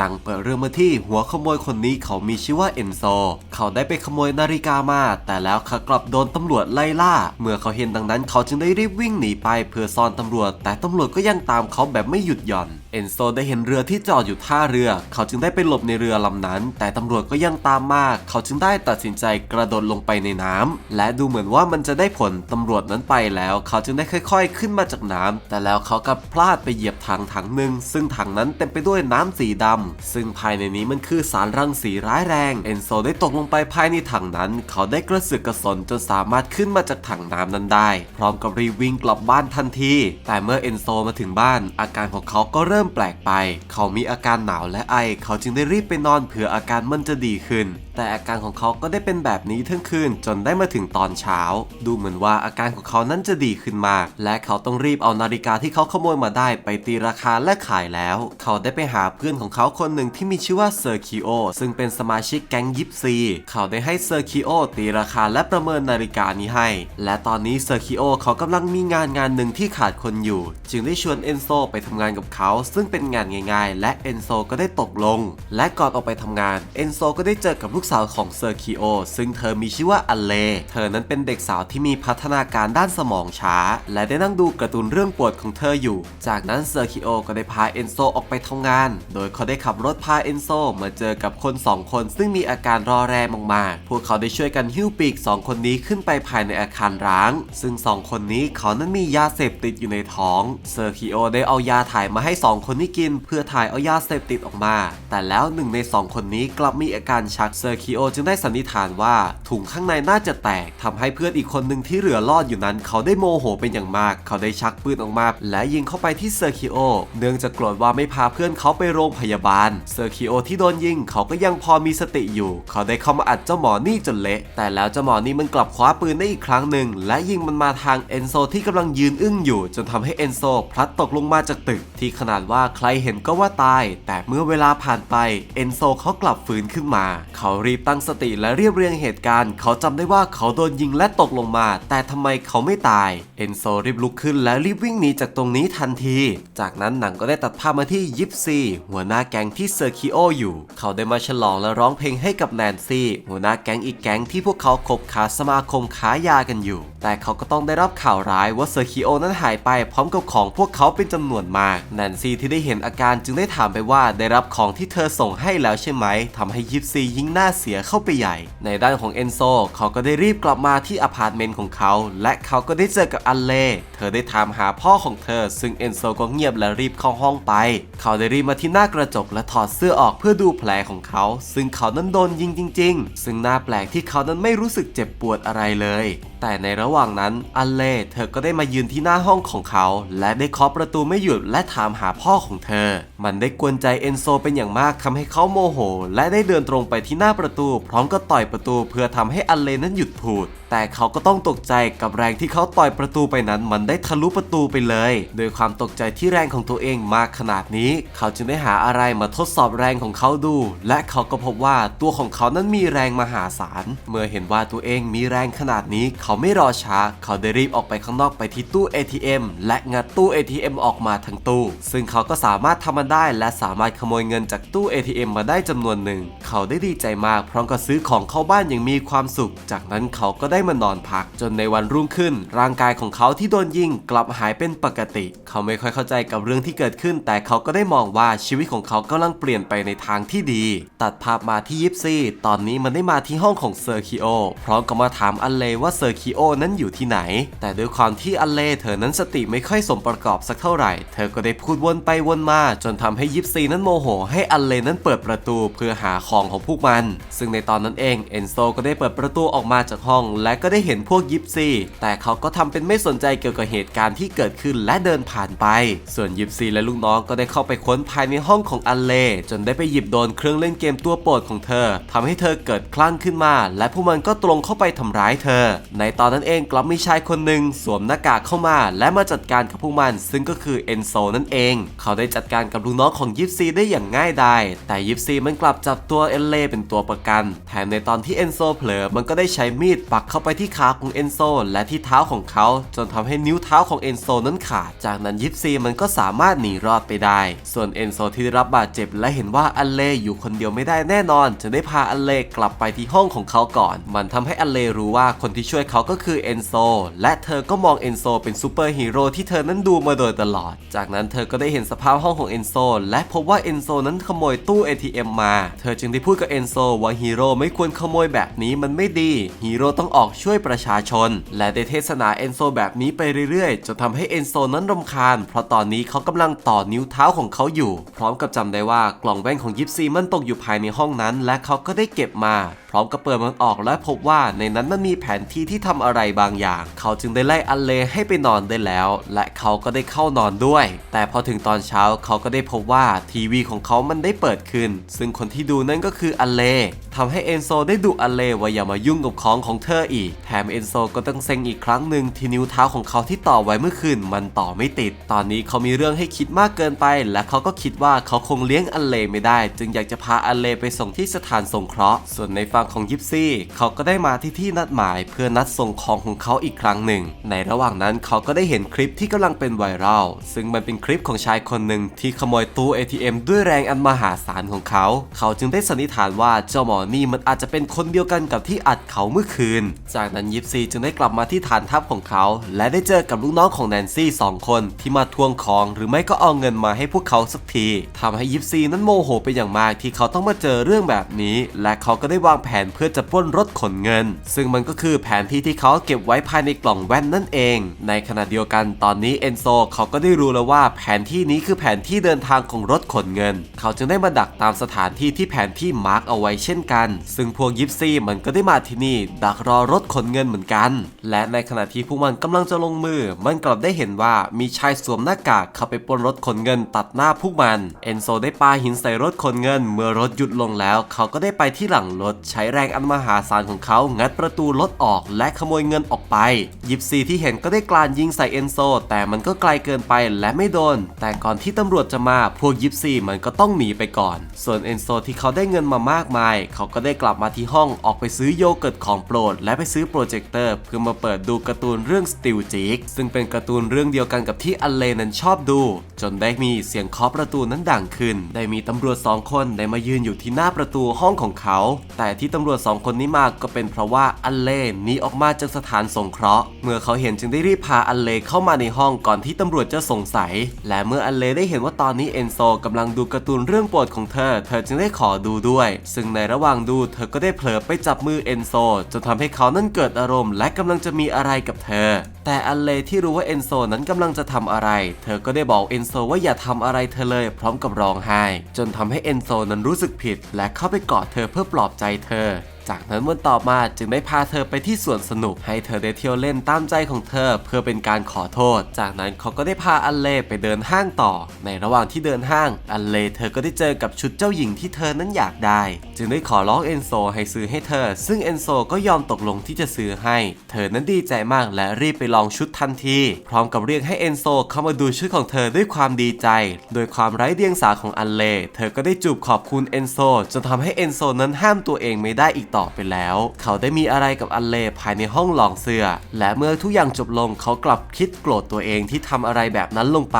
ดังเปิดเรื่องมาที่หัวขโมยคนนี้เขามีชื่อว่าเอนโซ เขาได้ไปขโมยนาฬิกามา แต่แล้วเขากลับโดนตำรวจไล่ล่า เมื่อเขาเห็นดังนั้นเขาจึงได้รีบวิ่งหนีไปเพื่อซ่อนตำรวจ แต่ตำรวจก็ยังตามเขาแบบไม่หยุดหย่อน เอนโซได้เห็นเรือที่จอดอยู่ท่าเรือ เขาจึงได้ไปหลบในเรือลำนั้น แต่ตำรวจก็ยังตามมา เขาจึงได้ตัดสินใจกระโดดลงไปในน้ำ และดูเหมือนว่ามันจะได้ผล ตำรวจนั้นไปแล้ว เขาจึงได้ค่อย ๆ ขึ้นมาจากน้ำ แต่แล้วเขากลับพลาดไปเหยียบถังถังหนึ่ง ซึ่งถังนั้นเต็มไปด้วยน้ำสีดำ ซึ่งภายในนี้มันคือสารรังสีร้ายแรง เอนโซได้ตกลงไปภายในถังนั้น เขาได้กระเสือกกระสนจนสามารถขึ้นมาจากถังน้ำนั้นได้ พร้อมกับรีวิ่งกลับบ้านทันที แต่เมื่อเอนโซมาถึงบ้าน อาการของเขาก็เริ่มแปลกไป เขามีอาการหนาวและไอ เขาจึงได้รีบไปนอนเผื่ออาการมันจะดีขึ้น แต่อาการของเขาก็ได้เป็นแบบนี้ทั้งคืนจนได้มาถึงตอนเช้า ดูเหมือนว่าอาการของเขานั้นจะดีขึ้นมาก และเขาต้องรีบเอานาฬิกาที่เขาขโมยมาได้ไปตีราคาและขายแล้ว เขาได้ไปหาเพื่อนของเขาคนหนึ่งที่มีชื่อว่าเซอร์คิโอซึ่งเป็นสมาชิกแก๊งยิปซี เขาได้ให้เซอร์คิโอตีราคาและประเมินนาฬิกานี้ให้ และตอนนี้เซอร์คิโอเขากำลังมีงานงานหนึ่งที่ขาดคนอยู่ จึงได้ชวนเอนโซไปทำงานกับเขาซึ่งเป็นงานง่ายๆ และเอนโซก็ได้ตกลง และก่อนออกไปทำงานเอนโซก็ได้เจอกับลูกสาวของเซอร์คิโอซึ่งเธอมีชื่อว่าอเล เธอนั้นเป็นเด็กสาวที่มีพัฒนาการด้านสมองช้า และได้นั่งดูการ์ตูนเรื่องโปรดของเธออยู่ จากนั้นเซอร์คิโอก็ได้พาเอนโซออกไปทำงาน โดยเขาได้ขับรถพาเอนโซมาเจอกับคนสองคน ซึ่งมีอาการรอแรมากๆพวกเขาได้ช่วยกันหิ้วปีกสองคนนี้ขึ้นไปภายในอาคารร้าง ซึ่งสองคนนี้เขานั้นมียาเสพติดอยู่ในท้อง เซอร์คิโอได้เอายาถ่ายมาให้สองคนนี้กิน เพื่อถ่ายเอายาเสพติดออกมา แต่แล้วหนึ่งในสองคนนี้กลับมีอาการชักเซอร์คิโอจึงได้สันนิษฐานว่าถุงข้างในน่าจะแตกทำให้เพื่อนอีกคนหนึ่งที่เหลือรอดอยู่นั้น เขาได้โมโหเป็นอย่างมาก เขาได้ชักปืนออกมา และยิงเข้าไปที่เซอร์คิโอเนื่องจากโกรธว่าไม่พาเพื่อนเขาไปโรงพยาบาลเซอร์คิโอที่โดนยิงเขาก็ยังพอมีสติอยู่ เขาได้เข้ามาอัดเจ้าหมอนี่จนเละแต่แล้วเจ้าหมอนี่มันกลับคว้าปืนได้อีกครั้งหนึ่งและยิงมันมาทางเอนโซที่กำลังยืนอึ้งอยู่ จนทำให้เอนโซพลัดตกลงมาจากตึกที่ขนาดว่าใครเห็นก็ว่าตาย แต่เมื่อเวลาผ่านไป เอนโซเขากลับฟื้นขึ้นมา เขารีบตั้งสติและเรียบเรียงเหตุการณ์ เขาจำได้ว่าเขาโดนยิงและตกลงมา แต่ทำไมเขาไม่ตาย เอนโซรีบลุกขึ้นและรีบวิ่งหนีจากตรงนี้ทันที จากนั้นหนังก็ได้ตัดภาพมาที่ยิปซีหัวหน้าแก๊งที่เซอร์คิโออยู่ เขาได้มาฉลองและร้องเพลงให้กับแนนซี่ หัวหน้าแก๊งอีกแก๊งที่พวกเขาคบค้าสมาคมค้ายากันอยู่ แต่เขาก็ต้องได้รับข่าวร้ายว่าเซอร์คิโอนั้นหายไปพร้อมกับของพวกเขาเป็นจำนวนมากแนนซี่ที่ได้เห็นอาการจึงได้ถามไปว่าได้รับของที่เธอส่งให้แล้วใช่ไหมทำให้ยิปซียิ่งหน้าเสียเข้าไปใหญ่ ในด้านของเอนโซเขาก็ได้รีบกลับมาที่อพาร์ตเมนต์ของเขา และเขาก็ได้เจอกับอัลเล่เธอได้ถามหาพ่อของเธอ ซึ่งเอนโซก็เงียบและรีบเข้าห้องไป เขาได้รีบมาที่หน้ากระจกและถอดเสื้อออกเพื่อดูแผลของเขา ซึ่งเขานั้นโดนยิงจริง ๆ ซึ่งน่าแปลกที่เขานั้นไม่รู้สึกเจ็บปวดอะไรเลย แต่ในระหว่างนั้นอัลเล่เธอก็ได้มายืนที่หน้าห้องของเขา และได้เคาะประตูไม่หยุดและถามหาพ่อของเธอ มันได้กวนใจเอนโซเป็นอย่างมากทำให้เขาโมโห และได้เดินตรงไปที่หน้าประตู พร้อมก็ต่อยประตูเพื่อทำให้อัลเลนั้นหยุดพูด แต่เขาก็ต้องตกใจกับแรงที่เขาต่อยประตูไปนั้นมันได้ทะลุประตูไปเลย โดยความตกใจที่แรงของตัวเองมากขนาดนี้ เขาจึงได้หาอะไรมาทดสอบแรงของเขาดู และเขาก็พบว่าตัวของเขานั้นมีแรงมหาศาล เมื่อเห็นว่าตัวเองมีแรงขนาดนี้ เขาไม่รอช้า เขาได้รีบออกไปข้างนอกไปที่ตู้ ATM และงัดตู้ ATM ออกมาทั้งตู้ ซึ่งเขาก็สามารถทำมันได้ และสามารถขโมยเงินจากตู้ ATM มาได้จำนวนหนึ่ง เขาได้ดีใจมากพร้อมกับซื้อของเข้าบ้านอย่างมีความสุข จากนั้นเขาก็ได้มานอนพักจนในวันรุ่งขึ้น ร่างกายของเขาที่โดนยิงกลับหายเป็นปกติ เขาไม่ค่อยเข้าใจกับเรื่องที่เกิดขึ้น แต่เขาก็ได้มองว่าชีวิตของเขากำลังเปลี่ยนไปในทางที่ดี ตัดภาพมาที่ยิปซีตอนนี้มันได้มาที่ห้องของเซอร์คิโอพร้อมกับมาถามอัลเลว่าเซอร์คิโอนั้นอยู่ที่ไหน แต่ด้วยความที่อัลเลเธอนั้นสติไม่ค่อยสมประกอบสักเท่าไหร่ เธอก็ได้พูดวนไปวนมา จนทำให้ยิปซีนั้นโมโห ให้อัลเลนั้นเปิดประตูเพื่อหาของของพวกมัน ซึ่งในตอนนั้นเองเอนโซก็ได้เปิดประตูออกมาจากห้องและก็ได้เห็นพวกยิปซี แต่เขาก็ทำเป็นไม่สนใจเกี่ยวกับเหตุการณ์ที่เกิดขึ้นและเดินผ่านไป ส่วนยิปซีและลูกน้องก็ได้เข้าไปค้นภายในห้องของอัลเล จนได้ไปหยิบโดนเครื่องเล่นเกมตัวโปรดของเธอทำให้เธอเกิดคลั่งขึ้นมา และพวกมันก็ตรงเข้าไปทำร้ายเธอ ในตอนนั้นเองกลับมีชายคนหนึ่งสวมหน้ากากเข้ามา และมาจัดการกับพวกมันซึ่งก็คือเอนโซนั่นเอง เขาได้จัดการกับลูกน้องของยิปซีได้อย่างง่ายดายแต่ยิปซีมันกลับจับตัวเอนเล่เป็นตัวประกัน แถมในตอนที่เอนโซเผลอมันก็ได้ใช้มีดปักเข้าไปที่ขาของเอนโซและที่เท้าของเขา จนทำให้นิ้วเท้าของเอนโซนั้นขาด จากนั้นยิปซีมันก็สามารถหนีรอดไปได้ ส่วนเอนโซที่ได้รับบาดเจ็บและเห็นว่าอันเล่อยู่คนเดียวไม่ได้แน่นอน จะได้พาอันเล่กลับไปที่ห้องของเขาก่อน มันทำให้อันเล่รู้ว่าคนที่ช่วยเขาก็คือเอนโซและเธอก็มองเอนโซเป็นซูเปอร์ฮีโร่ที่เธอนั้นดูมาโดยตลอด จากนั้นเธอก็ได้เห็นสภาพห้องของเอนโซและพบว่าเอนโซนั้นขโมยตู้ ATM มา เธอจึงได้พูดกับเอนโซว่าฮีโร่ไม่ควรขโมยแบบนี้มันไม่ดีฮีโร่ต้องออกช่วยประชาชน และได้เทศนาเอนโซแบบนี้ไปเรื่อยๆ จนทำให้เอนโซนั้นรำคาญ เพราะตอนนี้เขากำลังต่อนิ้วเท้าของเขาอยู่ พร้อมกับจำได้ว่ากล่องแว่นของยิปซีมันตกอยู่ภายในห้องนั้น และเขาก็ได้เก็บมา พร้อมกับเปิดมันออกและพบว่าในนั้นมันมีแผนที่ที่ทำอะไรบางอย่าง เขาจึงได้ไล่อันเลให้ไปนอนได้แล้ว และเขาก็ได้เข้านอนด้วย แต่พอถึงตอนเช้าเขาก็ได้พบว่าทีวีของเขามันได้เปิดขึ้น ซึ่งคนที่ดูนั่นก็คืออันเลทำให้เอนโซได้ดุอันเลว่าอย่ามายุ่งกับของของเธออีกแถมเอนโซก็ต้องเซ็งอีกครั้งหนึ่งที่นิ้วเท้าของเขาที่ต่อไว้เมื่อคืนมันต่อไม่ติด ตอนนี้เขามีเรื่องให้คิดมากเกินไป และเขาก็คิดว่าเขาคงเลี้ยงอันเลไม่ได้ จึงอยากจะพาอันเลไปส่งที่สถานสงเคราะห์ ส่วนในฝั่งของยิปซี่เขาก็ได้มาที่ที่นัดหมาย เพื่อนัดส่งของของเขาอีกครั้งหนึ่ง ในระหว่างนั้นเขาก็ได้เห็นคลิปที่กำลังเป็นไวรัลซึ่งมันเป็นคลิปของชายคนหนึ่งที่ขโมยตู้ ATM ด้วยแรงอันมหาศาลของเขา เขาจึงได้สันนิษฐานว่าเจ้าหมอนี่มันอาจจะเป็นคนเดียวกันกับที่อัดเขาเมื่อคืนจากนั้นยิปซีจึงได้กลับมาที่ฐานทัพของเขา และได้เจอกับลูกน้องของแนนซี่สองคนที่มาทวงของหรือไม่ก็เอาเงินมาให้พวกเขาสักทีทำให้ยิปซีนั้นโมโหเป็นอย่างมากที่เขาต้องมาเจอเรื่องแบบนี้ และเขาก็ได้วางแผนเพื่อจะปล้นรถขนเงิน ซึ่งมันก็คือแผนที่ที่เขาเก็บไว้ภายในกล่องแว่นนั่นเอง ในขณะเดียวกันตอนนี้เอนโซเขาก็ได้รู้แล้วว่าแผนที่นี้คือแผนที่เดินทางของรถขนเงิน เขาจึงได้มาดักตามสถานที่ที่แผนที่มาร์กเอาไว้เช่นกัน ซึ่งพวกยิปซีมันก็ได้มาที่นี่ดักรอรถถขนเงินเหมือนกัน และในขณะที่พวกมันกำลังจะลงมือ มันกลับได้เห็นว่ามีชายสวมหน้ากากเข้าไปปล้นรถขนเงินตัดหน้าพวกมัน เอนโซได้ปาหินใส่รถขนเงิน เมื่อรถหยุดลงแล้ว เขาก็ได้ไปที่หลังรถใช้แรงอันมหาศาลของเขางัดประตูรถออกและขโมยเงินออกไปยิปซีที่เห็นก็ได้กลานยิงใส่เอนโซแต่มันก็ไกลเกินไปและไม่โดน แต่ก่อนที่ตำรวจจะมาพวกยิปซีมันก็ต้องหนีไปก่อน ส่วนเอนโซที่เขาได้เงินมามากมาย เขาก็ได้กลับมาที่ห้องออกไปซื้อโยเกิร์ตของโปรดและไปซื้อโปรเจคเตอร์เพื่อมาเปิดดูการ์ตูนเรื่อง Steel Jig ซึ่งเป็นการ์ตูนเรื่องเดียวกันกับที่อเลนั้นชอบดู จนได้มีเสียงเคาะประตูนั้นดังขึ้น ได้มีตำรวจสองคนได้มายืนอยู่ที่หน้าประตูห้องของเขา แต่ที่ตำรวจสองคนนี้มาก็เป็นเพราะว่าอเลหนีออกมาจากสถานสงเคราะห์ เมื่อเขาเห็นจึงได้รีบพาอเลเข้ามาในห้องก่อนที่ตำรวจจะสงสัย และเมื่ออเลได้เห็นว่าตอนนี้เอนโซกำลังดูการ์ตูนเรื่องโปรดของเธอ เธอจึงได้ขอดูด้วย ซึ่งในระหว่างดูเธอก็ได้เผลอไปจับมือเอนโซจนทำให้เขานั้นเกิดอารมณ์และกำลังจะมีอะไรกับเธอ แต่อันเลที่รู้ว่าเอนโซนั้นกำลังจะทำอะไร เธอก็ได้บอกเอนโซว่าอย่าทำอะไรเธอเลย พร้อมกับร้องไห้ จนทำให้เอนโซนั้นรู้สึกผิด และเข้าไปกอดเธอเพื่อปลอบใจเธอ จากนั้นวันต่อมาจึงได้พาเธอไปที่สวนสนุกให้เธอได้เที่ยวเล่นตามใจของเธอ เพื่อเป็นการขอโทษ จากนั้นเขาก็ได้พาอันเล่ไปเดินห้างต่อ ในระหว่างที่เดินห้าง อันเล่เธอก็ได้เจอกับชุดเจ้าหญิงที่เธอนั้นอยากได้ จึงได้ขอร้องเอนโซให้ซื้อให้เธอ ซึ่งเอนโซก็ยอมตกลงที่จะซื้อให้ เธอนั้นดีใจมากและรีบไปลองชุดทันที พร้อมกับเรียกให้เอนโซเข้ามาดูชุดของเธอด้วยความดีใจ โดยความไร้เดียงสาของอันเล่เธอก็ได้จูบขอบคุณเอนโซจนทำให้เอนโซนั้นห้ามตัวเองไม่ได้อีกต่อไปแล้ว เขาได้มีอะไรกับอันเลภายในห้องหลองเสื้อ และเมื่อทุกอย่างจบลงเขากลับคิดโกรธตัวเองที่ทำอะไรแบบนั้นลงไป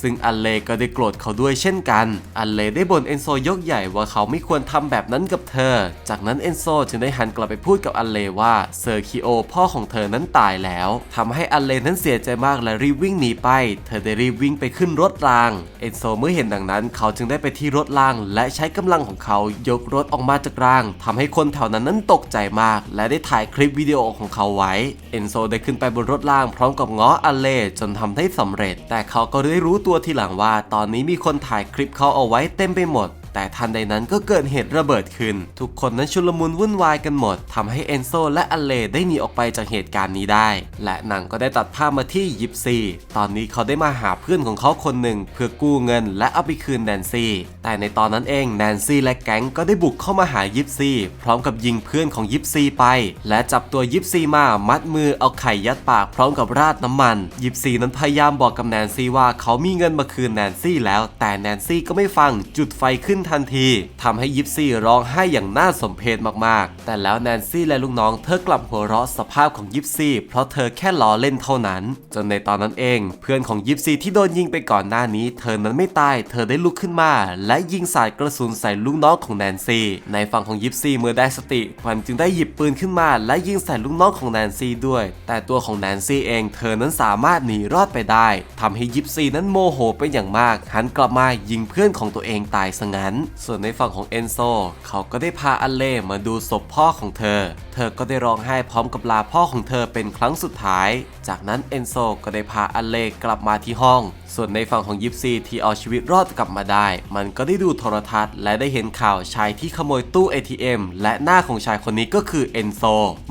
ซึ่งอันเลก็ได้โกรธเขาด้วยเช่นกัน อันเลได้บ่นเอนโซยกใหญ่ว่าเขาไม่ควรทำแบบนั้นกับเธอ จากนั้นเอนโซจึงได้หันกลับไปพูดกับอันเลว่าเซอร์คิโอพ่อของเธอนั้นตายแล้วทำให้อันเลนั้นเสียใจมากและรีบวิ่งหนีไป เธอได้รีบวิ่งไปขึ้นรถราง เอนโซเมื่อเห็นดังนั้น เขาจึงได้ไปที่รถราง และใช้กำลังของเขายกรถออกมาจากรางทำให้คนแถวนั้นนั้นตกใจมาก และได้ถ่ายคลิปวิดีโอของเขาไว้ เอนโซได้ขึ้นไปบนรถล่างพร้อมกับง้ออเลจนทำได้สำเร็จ แต่เขาก็ได้รู้ตัวทีหลังว่า ตอนนี้มีคนถ่ายคลิปเขาเอาไว้เต็มไปหมด แต่ทันใดนั้นก็เกิดเหตุระเบิดขึ้น ทุกคนนั้นชุลมุนวุ่นวายกันหมดทำให้เอนโซและอเลได้หนีออกไปจากเหตุการณ์นี้ได้ และหนังก็ได้ตัดภาพมาที่ยิปซีตอนนี้เขาได้มาหาเพื่อนของเขาคนหนึ่งเพื่อกู้เงินและเอาไปคืนแนนซี่ แต่ในตอนนั้นเองแนนซี่และแก๊งก็ได้บุกเข้ามาหายิปซีพร้อมกับยิงเพื่อนของยิปซีไป และจับตัวยิปซีมามัดมือเอาไข่ยัดปากพร้อมกับราดน้ำมัน ยิปซีนั้นพยายามบอกกับแนนซี่ว่าเขามีเงินมาคืนแนนซี่แล้ว แต่แนนซี่ก็ไม่ฟังจุดไฟขึ้นทันทีทำให้ยิปซี่ร้องไห้อย่างน่าสมเพชมากๆ แต่แล้วแนนซี่และลูกน้องเธอกลับหัวเราะสภาพของยิปซี่เพราะเธอแค่ล้อเล่นเท่านั้น จนในตอนนั้นเอง เพื่อนของยิปซี่ที่โดนยิงไปก่อนหน้านี้ เธอนั้นไม่ตาย เธอได้ลุกขึ้นมา และยิงสาดกระสุนใส่ลูกน้องของแนนซี่ ในฝั่งของยิปซี่เมื่อได้สติมันจึงได้หยิบปืนขึ้นมา และยิงใส่ลูกน้องของแนนซี่ด้วย แต่ตัวของแนนซี่เอง เธอนั้นสามารถหนีรอดไปได้ทำให้ยิปซี่นั้นโมโหเป็นอย่างมากหันกลับมายิงเพื่อนของตัวเองตายซะงั้นส่วนในฝั่งของเอนโซเขาก็ได้พาอัลเล่มาดูศพพ่อของเธอ เธอก็ได้ร้องไห้พร้อมกับลาพ่อของเธอเป็นครั้งสุดท้าย จากนั้นเอนโซก็ได้พาอัลเล่กลับมาที่ห้อง ส่วนในฝั่งของยิปซีที่เอาชีวิตรอดกลับมาได้ มันก็ได้ดูโทรทัศน์ และได้เห็นข่าวชายที่ขโมยตู้ ATM และหน้าของชายคนนี้ก็คือเอนโซ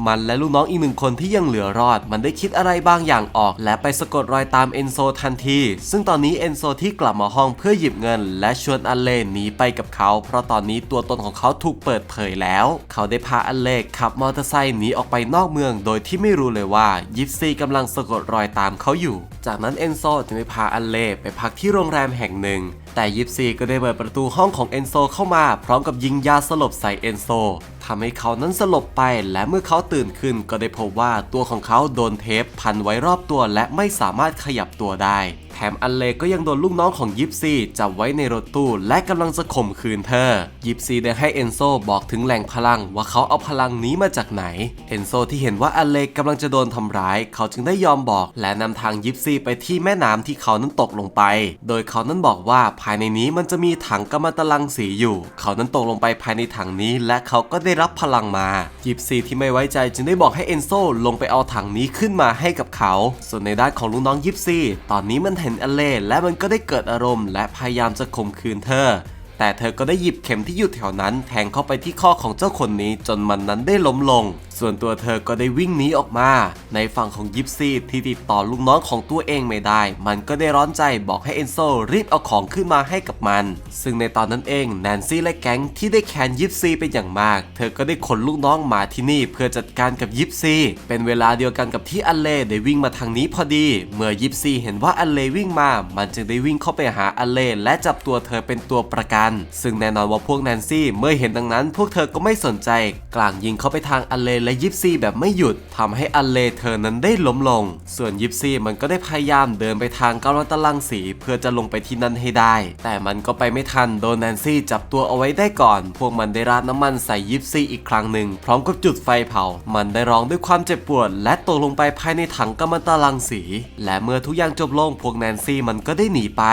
มันและลูกน้องอีกหนึ่งคนที่ยังเหลือรอด มันได้คิดอะไรบางอย่างออก และไปสะกดรอยตามเอนโซทันที ซึ่งตอนนี้เอนโซที่กลับมาห้องเพื่อหยิบเงิน และชวนอัลเล่หนีไปกับเขา เพราะตอนนี้ตัวตนของเขาถูกเปิดเผยแล้ว เขาได้พาอัลเล่ขับมอเตอร์ไซค์หนีออกไปนอกเมือง โดยที่ไม่รู้เลยว่ายิปซีกำลังสะกดรอยตามเขาอยู่ จากนั้นเอนโซจึงได้พาอัลเล่ไปพักที่โรงแรมแห่งหนึ่ง แต่ยิปซีก็ได้เปิดประตูห้องของเอนโซเข้ามา พร้อมกับยิงยาสลบใส่เอนโซทำให้เขานั้นสลบไป และเมื่อเขาตื่นขึ้นก็ได้พบว่าตัวของเขาโดนเทปพันไว้รอบตัวและไม่สามารถขยับตัวได้ แถมอันเลก็ยังโดนลูกน้องของยิปซีจับไว้ในรถตู้ และกำลังจะข่มขืนเธอ ยิปซีได้ให้เอนโซบอกถึงแหล่งพลังว่าเขาเอาพลังนี้มาจากไหน เอนโซที่เห็นว่าอันเลกำลังจะโดนทำร้าย เขาจึงได้ยอมบอก และนำทางยิปซีไปที่แม่น้ำที่เขานั้นตกลงไป โดยเขานั้นบอกว่าภายในนี้มันจะมีถังกัมมันตรังสีอยู่ เขานั้นตกลงไปภายในถังนี้ และเขาก็ได้รับพลังมายิปซีที่ไม่ไว้ใจจึงได้บอกให้เอนโซลงไปเอาถังนี้ขึ้นมาให้กับเขา ส่วนในด้านของลูกน้องยิปซีตอนนี้มันเห็นอเลและมันก็ได้เกิดอารมณ์ และพยายามจะข่มขืนเธอ แต่เธอก็ได้หยิบเข็มที่อยู่แถวนั้นแทงเข้าไปที่ข้อของเจ้าคนนี้จนมันนั้นได้ล้มลงส่วนตัวเธอก็ได้วิ่งหนีออกมา ในฝั่งของยิปซีที่ติดต่อลูกน้องของตัวเองไม่ได้ มันก็ได้ร้อนใจบอกให้เอนโซรีบเอาของขึ้นมาให้กับมัน ซึ่งในตอนนั้นเองแนนซี่และแก๊งที่ได้แคนยิปซีเป็นอย่างมาก เธอก็ได้ขนลูกน้องมาที่นี่เพื่อจัดการกับยิปซีเป็นเวลาเดียวกันกับที่อัลเล่ได้วิ่งมาทางนี้พอดี เมื่อยิปซีเห็นว่าอัลเล่วิ่งมา มันจึงได้วิ่งเข้าไปหาอัลเล่และจับตัวเธอเป็นตัวประกัน ซึ่งแน่นอนว่าพวกแนนซี่เมื่อเห็นดังนั้น พวกเธอก็ไม่สนใจ กลางยิงเข้าไปทางอัลเล่และยิปซีแบบไม่หยุดทำให้อัลเลเธอนั้นได้ล้มลง ส่วนยิปซีมันก็ได้พยายามเดินไปทางกำลังตะลังสีเพื่อจะลงไปที่นั่นให้ได้ แต่มันก็ไปไม่ทันโดนแนนซี่จับตัวเอาไว้ได้ก่อน พวกมันได้ราดน้ำมันใส่ยิปซีอีกครั้งหนึ่งพร้อมกับจุดไฟเผา มันได้ร้องด้วยความเจ็บปวด และตกลงไปภายในถังกัมมันตะลังสี และเมื่อทุกอย่างจบลงพวกแนนซี่มันก็ได้หนีไป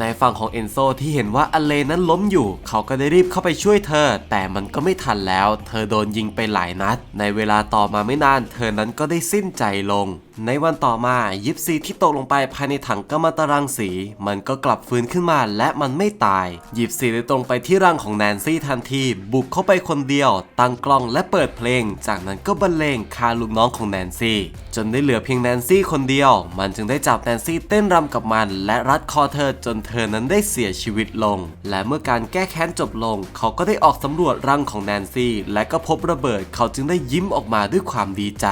ในฝั่งของเอนโซที่เห็นว่าอัลเลนั้นล้มอยู่ เขาก็ได้รีบเข้าไปช่วยเธอ แต่มันก็ไม่ทันแล้ว เธอโดนยิงไปหลายนัด ในเวลาต่อมาไม่นาน เธอนั้นก็ได้สิ้นใจลงในวันต่อมายิปซีที่ตกลงไปภายในถังกัมมันตรังสี มันก็กลับฟื้นขึ้นมาและมันไม่ตาย ยิปซีได้ตรงไปที่รังของแนนซี่ทันที บุกเข้าไปคนเดียว ตั้งกล้องและเปิดเพลง จากนั้นก็บรรเลงคาลูกน้องของแนนซี่ จนได้เหลือเพียงแนนซี่คนเดียว มันจึงได้จับแนนซี่เต้นรำกับมัน และรัดคอเธอจนเธอนั้นได้เสียชีวิตลง และเมื่อการแก้แค้นจบลง เขาก็ได้ออกสำรวจรังของแนนซี่ และก็พบระเบิด เขาจึงได้ยิ้มออกมาด้วยความดีใจ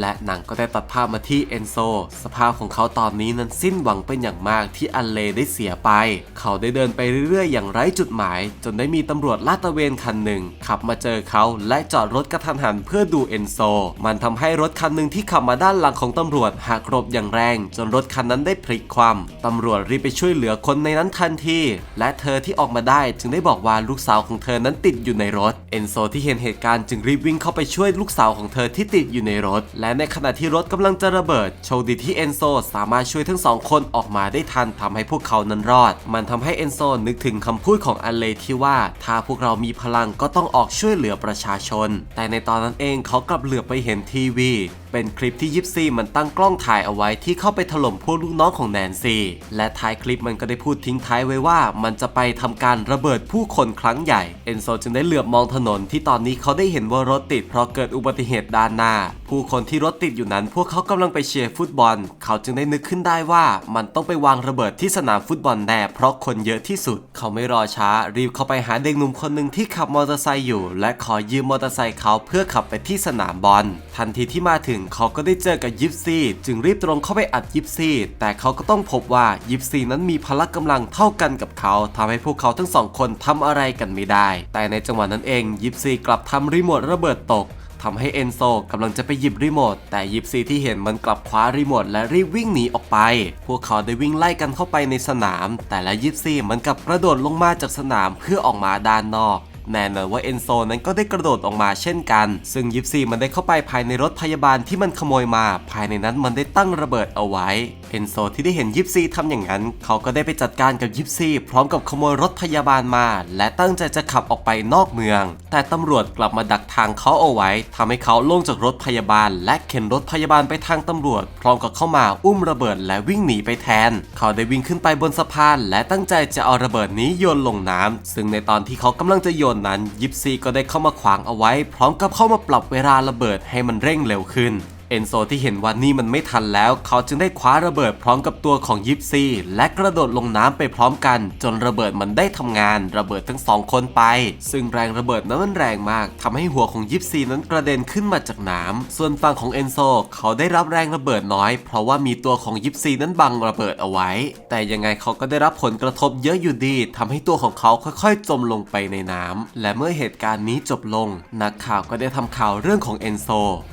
และหนังก็ได้ตัดภาพมาที่ที่เอนโซสภาพของเขาตอนนี้นั้นสิ้นหวังเป็นอย่างมากที่อันเลได้เสียไป เขาได้เดินไปเรื่อยๆ อย่างไร้จุดหมาย จนได้มีตำรวจลาดตระเวนคันหนึ่ง ขับมาเจอเขาและจอดรถกระทันหันเพื่อดูเอนโซ มันทำให้รถคันหนึ่งที่ขับมาด้านหลังของตำรวจหักหลบอย่างแรง จนรถคันนั้นได้พลิกคว่ำตำรวจรีบไปช่วยเหลือคนในนั้นทันทีและเธอที่ออกมาได้จึงได้บอกว่าลูกสาวของเธอนั้นติดอยู่ในรถเอนโซที่เห็นเหตุการณ์จึงรีบวิ่งเข้าไปช่วยลูกสาวของเธอที่ติดอยู่ในรถ และในขณะที่รถกำลังจะระเบิด โชคดีที่เอนโซสามารถช่วยทั้งสองคนออกมาได้ทันทำให้พวกเขานั้นรอด มันทำให้เอนโซนึกถึงคำพูดของอันเลที่ว่า ถ้าพวกเรามีพลังก็ต้องออกช่วยเหลือประชาชน แต่ในตอนนั้นเองเขากลับเหลือไปเห็นทีวี เป็นคลิปที่ยิปซีมันตั้งกล้องถ่ายเอาไว้ที่เข้าไปถล่มพวกลูกน้องของแนนซี่และท้ายคลิปมันก็ได้พูดทิ้งท้ายไว้ว่า มันจะไปทำการระเบิดผู้คนครั้งใหญ่ เอนโซจึงได้เหลือบมองถนนที่ตอนนี้เขาได้เห็นว่ารถติดเพราะเกิดอุบัติเหตุด้านหน้า ผู้คนที่รถติดอยู่นั้น พวกเขากำลังไปเชียร์ฟุตบอล เขาจึงได้นึกขึ้นได้ว่ามันต้องไปวางระเบิดที่สนามฟุตบอลแน่เพราะคนเยอะที่สุด เขาไม่รอช้า รีบเข้าไปหาเด็กหนุ่มคนหนึ่งที่ขับมอเตอร์ไซค์อยู่ และขอยืมมอเตอร์ไซค์เขาเพื่อขับไปที่สนามบอล ทันทีที่มาถึงเขาก็ได้เจอกับยิปซีจึงรีบตรงเข้าไปอัดยิปซีแต่เขาก็ต้องพบว่ายิปซีนั้นมีพละกำลังเท่ากันกับเขาทำให้พวกเขาทั้งสองคนทำอะไรกันไม่ได้ แต่ในจังหวะนั้นเองยิปซีกลับทำรีโมทระเบิดตกทำให้เอนโซกำลังจะไปหยิบรีโมทแต่ยิปซีที่เห็นมันกลับคว้ารีโมทและรีบวิ่งหนีออกไป พวกเขาได้วิ่งไล่กันเข้าไปในสนาม แต่และยิปซีมันกลับกระโดดลงมาจากสนามเพื่อออกมาด้านนอก แน่นอนว่าเอนโซนั้นก็ได้กระโดดออกมาเช่นกัน ซึ่งยิปซีมันได้เข้าไปภายในรถพยาบาลที่มันขโมยมา ภายในนั้นมันได้ตั้งระเบิดเอาไว้เอนโซที่ได้เห็นยิปซีทำอย่างนั้น เขาก็ได้ไปจัดการกับยิปซีพร้อมกับขโมยรถพยาบาลมา และตั้งใจจะขับออกไปนอกเมือง แต่ตำรวจกลับมาดักทางเขาเอาไว้ทำให้เขาลงจากรถพยาบาล และเข็นรถพยาบาลไปทางตำรวจ พร้อมกับเข้ามาอุ้มระเบิดและวิ่งหนีไปแทน เขาได้วิ่งขึ้นไปบนสะพาน และตั้งใจจะเอาระเบิดนี้โยนลงน้ำซึ่งในตอนที่เขากำลังจะโยนนั้นยิปซีก็ได้เข้ามาขวางเอาไว้ พร้อมกับเข้ามาปรับเวลาระเบิดให้มันเร่งเร็วขึ้น เอนโซที่เห็นว่านี่มันไม่ทันแล้ว เขาจึงได้คว้าระเบิดพร้อมกับตัวของยิปซีและกระโดดลงน้ำไปพร้อมกัน จนระเบิดมันได้ทำงาน ระเบิดทั้งสองคนไป ซึ่งแรงระเบิดนั้นมันแรงมากทำให้หัวของยิปซีนั้นกระเด็นขึ้นมาจากน้ำส่วนฝั่งของเอนโซเขาได้รับแรงระเบิดน้อย เพราะว่ามีตัวของยิปซีนั้นบังระเบิดเอาไว้ แต่ยังไงเขาก็ได้รับผลกระทบเยอะอยู่ดีทำให้ตัวของเขาค่อยๆ จมลงไปในน้ำและเมื่อเหตุการณ์นี้จบลง นักข่าวก็ได้ทำข่าวเรื่องของเอนโซ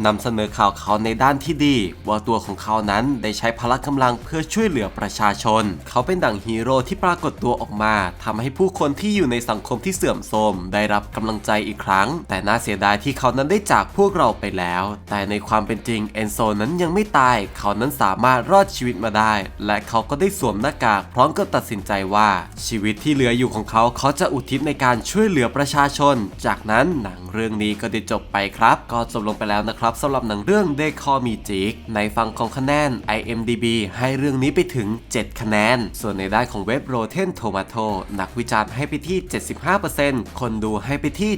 นำเสนอข่าวเขาในในด้านที่ดี ว่าตัวของเขานั้นได้ใช้พละกำลังเพื่อช่วยเหลือประชาชน เขาเป็นดั่งฮีโร่ที่ปรากฏตัวออกมาทำให้ผู้คนที่อยู่ในสังคมที่เสื่อมโทรมได้รับกำลังใจอีกครั้ง แต่น่าเสียดายที่เขานั้นได้จากพวกเราไปแล้ว แต่ในความเป็นจริงเอนโซนั้นยังไม่ตาย เขานั้นสามารถรอดชีวิตมาได้ และเขาก็ได้สวมหน้ากากพร้อมกับตัดสินใจว่าชีวิตที่เหลืออยู่ของเขาเขาจะอุทิศในการช่วยเหลือประชาชน จากนั้นหนังเรื่องนี้ก็ได้จบไปครับ ก็จบลงไปแล้วนะครับสำหรับหนังเรื่อง They Call Me Jake ในฝั่งของคะแนน IMDB ให้เรื่องนี้ไปถึง 7 คะแนน ส่วนในด้านของเว็บ Rotten Tomato นักวิจารณ์ให้ไปที่ 75%คนดูให้ไปที่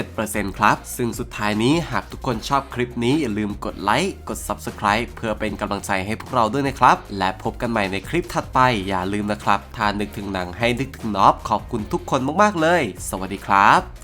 77%ครับ ซึ่งสุดท้ายนี้หากทุกคนชอบคลิปนี้อย่าลืมกดไลค์กด Subscribe เพื่อเป็นกำลังใจให้พวกเราด้วยนะครับ และพบกันใหม่ในคลิปถัดไปอย่าลืมนะครับถ้านึกถึงหนังให้นึกถึงน็อบขอบคุณทุกคนมากๆเลย สวัสดีครับ